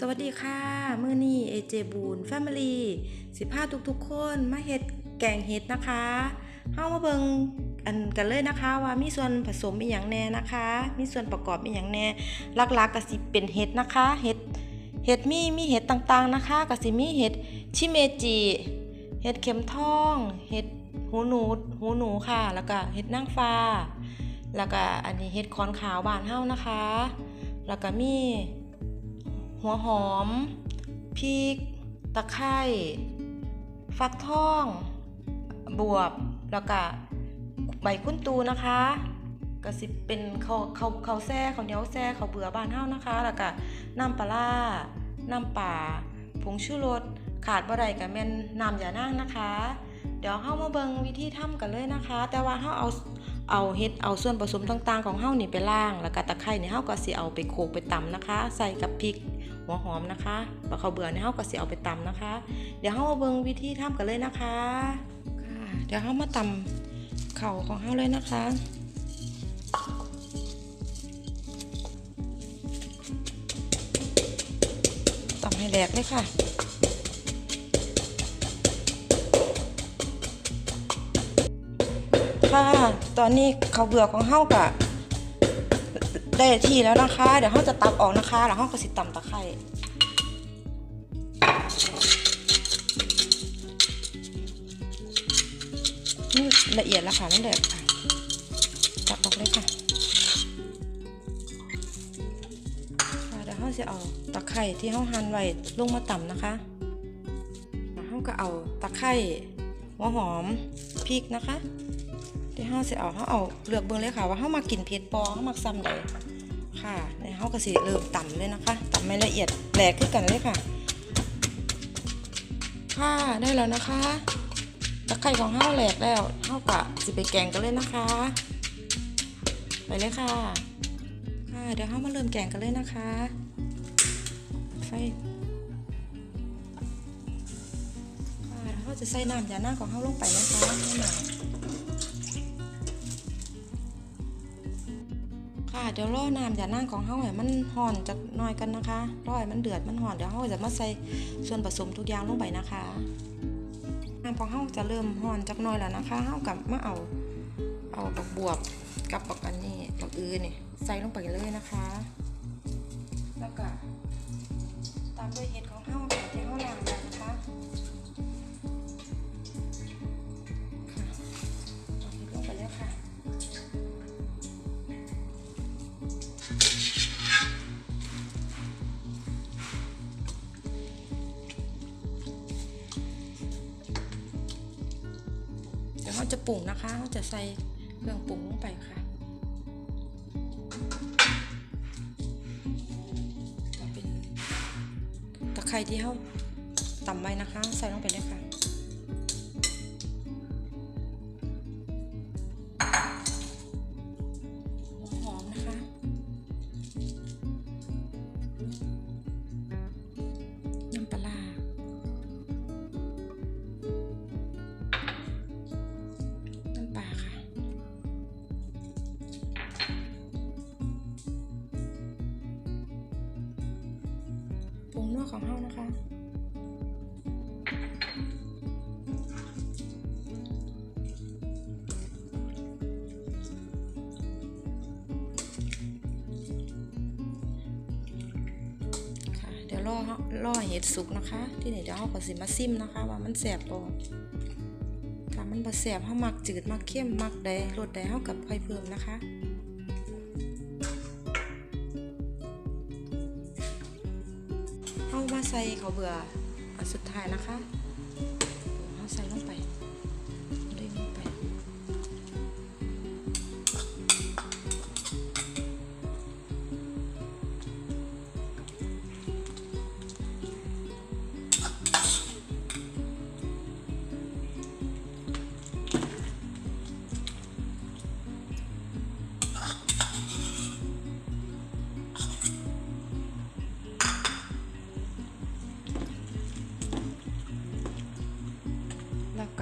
สวัสดีค่ะ มื้อนี้เอเจบูนแฟมิลี่สิพาทุกๆ คนมาเฮ็ดแกงเห็ดนะคะเฮามาเบิ่งอันกันเลยนะคะว่ามีส่วนผสมอีหยังแน่นะคะ มีส่วนประกอบอีหยังแน่ลักๆก็สิเป็นเห็ดนะคะเห็ดเห็ดมีมีเห็ดต่างๆนะคะก็สิมีเห็ดชิเมจิเห็ดเข็มทองเห็ดหูหนูหูหนูค่ะ แล้วก็เห็ดนางฟ้า แล้วก็อันนี้เห็ดคอนขาวบานเฮานะคะ แล้วก็มี หัวหอม พริก ตะไคร้ ฟักทอง บวบ แล้วก็ใบคุ้นตูนะคะก็สิเป็นเขาวข้าวข้าแซ่เขาเหนียวแซ่เขาเบื่อบ้านเฮานะคะ แล้วก็น้ำปลาร้าน้ำป่าผงชูรสขาดบ่ได้ก็แม่นน้ำยานางนะคะ เดี๋ยวเฮามาเบิ่งวิธีทำกันเลยนะคะ แต่ว่าเฮาเอาเอาเฮ็ดเอาส่วนผสมต่างๆ ของเฮานี่ไปล้าง แล้วก็ตะไคร้นี่เฮาก็สิเอาไปโขลกไปตำนะคะ ใส่กับพริก หัวหอมนะคะแล้วข้าวเบื่อเนี่ยเฮาก็สิเอาไปตำนะคะ เดี๋ยวเฮามาเบิ่งวิธีทำกันเลยนะคะค่ะเดี๋ยวเฮามาตำเข่าของเฮาเลยนะคะตำให้แหลกเลยค่ะค่ะ ตอนนี้เขาเบื่อของเฮากะ ได้ที่แล้วนะคะ เดี๋ยวเฮาจะตักออกนะคะ แล้วเฮาก็สิตำตะไคร้นี่ละเอียดแล้วค่ะนั่นแหละค่ะตักออกเลยค่ะค่ะเดี๋ยวเฮาจะเอาตะไคร้ที่เฮาหั่นไว้ลงมาตำนะคะแล้วเฮาก็เอาตะไคร้หัวหอมพริกนะคะ ที่เฮาสิเอาเฮาเอาเลือกเบิ่งเลยค่ะ ว่าเฮามากินเผ็ดบ่เฮามักซ้ำใดค่ะในเฮาก็สิเริ่มตำเลยนะคะตำให้ละเอียดแหลกคือกันเลยค่ะ ค่ะได้แล้วนะคะตะไคร้ของเฮาแหลกแล้วเฮาก็สิไปแกงกันเลยนะคะ ไปเลยค่ะ ค่ะเดี๋ยวเฮามาเริ่มแกงกันเลยนะคะไฟค่ะเดี๋ยวเฮาจะใส่น้ำยาหน้าของเฮาลงไปนะคะให้หน่อย เดี๋ยวรอน้ำอย่านั่งของเฮาให้มันห่อนจักหน่อยกันนะคะรอให้มันเดือดมันห่อนเดี๋ยวเฮาจะมาใส่ส่วนผสมทุกอย่างลงไปนะคะน้ำของเฮาจะเริ่มห่อนจักหน่อยแล้วนะคะเฮากับมาเอาเอาบักบวบกับบักอันนี้บักอือนี่ใส่ลงไปเลยนะคะ เดี๋ยวเราจะปรุงนะคะเราจะใส่เครื่องปรุงลงไปค่ะเป็นตะไคร้ที่เขาตำไว้นะคะ ใส่ลงไปเลยค่ะ นัวของเฮานะคะค่ะเดี๋ยวรอรอให้เห็ดสุกนะคะ ที่นี่เดี๋ยวเฮาก็สิมาซิมนะคะ ว่ามันแสบบ่ถ้ามันบ่แซ่บเฮามักจืดมักเข้มมักใดรสใดเฮากับค่อยเพิ่มนะคะ ใส่ข้าเบื่ออันสุดท้ายนะคะเฮาใส่ลงไป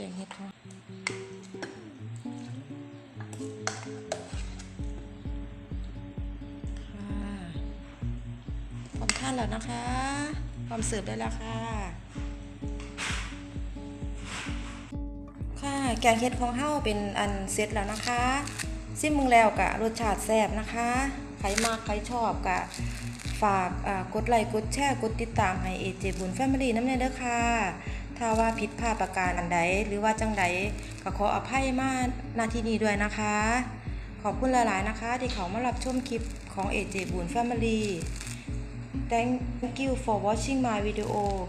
แกงเห็ดทอดค่ะพร้อมทานแล้วนะคะพร้อมเสิร์ฟได้แล้วค่ะ ค่ะ แกงเห็ดของเฮาเป็นอันเสร็จแล้วนะคะซิมมึงแล้วกะรสชาติแซ่บนะคะ ใครมากใครชอบกะฝากกดไลค์กดแชร์กดติดตามให้เอเจบุญแฟมิลี่น้ำเนยเด้อค่ะ ถ้าว่าผิดพลาดประการอันใดหรือว่าจังใดก็ขออภัยมาณที่นี้ด้วยนะคะ ขอบคุณหลายๆนะคะ ที่เขามารับชมคลิปของเอเจบุญแฟมิลี่ Thank you for watching my video.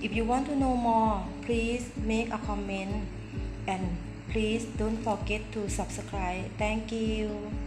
If you want to know more, please make a comment and please don't forget to subscribe. Thank you.